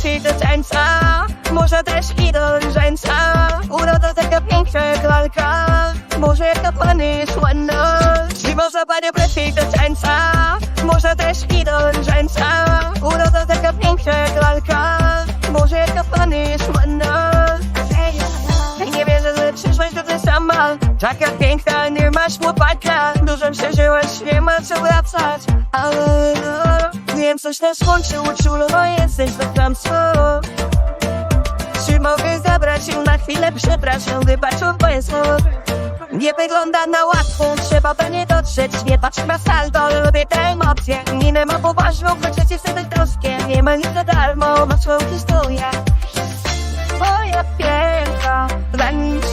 wróci do tańca Może też i do rzęsa Uroda taka piękna jak lalka Może jaka pani jest ładna I może pani wróci do tańca Może też i do rzęsa Uroda taka piękna jak lalka Może jaka pani jest ładna nie wierzę, że przyszłość to ty sama. Taka piękna, nie masz chłopaka Dużo przeżyłaś, nie ma co wracać. Ale wiem, coś nas łączy Uczulowo jesteś to tam Czy mogę zabrać się na chwilę? Przepraszam, wybaczą moje słowa. Nie wygląda na łatwą, trzeba by nie dotrzeć. Nie patrz na saldo, lubię te emocje Minę ma poważną, choć się wtedy troskie Nie ma nic za darmo, ma swoją historię. Moja piękna, zanim przyjdzie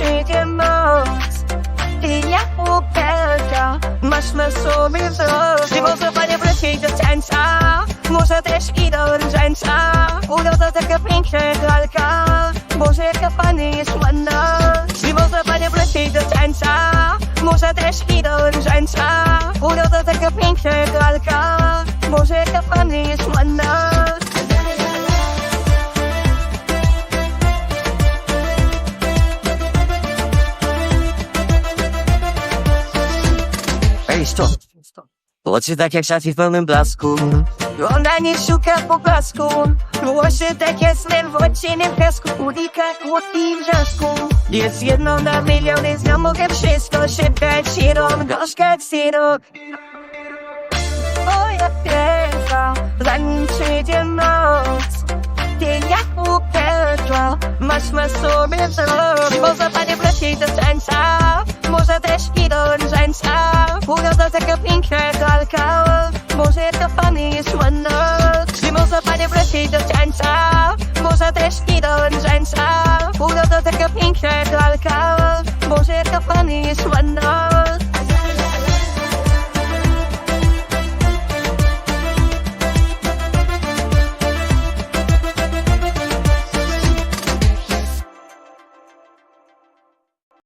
masz na sobie wzrok Czy może panie wrócić do tańca? Może też i do różańca Uroda taka piękna jak lalka Może jaka pani jest ładna? Czy może panie wrócić do tańca? Może też i do różańca Uroda taka piękna jak lalka Może jaka pani jest ładna Stop. Oczy tak jak szafy w pełnym blasku. Ona nie szuka poklasku Włosy takie snem w odcienem kasku. Unika kłódki w wrzasku Jest jedno na miliony Znam mogę wszystko szeptać sirop Gorzka syrop. Moja piękna Zanim przyjdzie noc Ty jak upętła Masz na sobie wzrok Może panie wrócić do tańca Może też piękne kalkało Może to pan jest ładna Czy można panie wrócić do tańca? Może też nie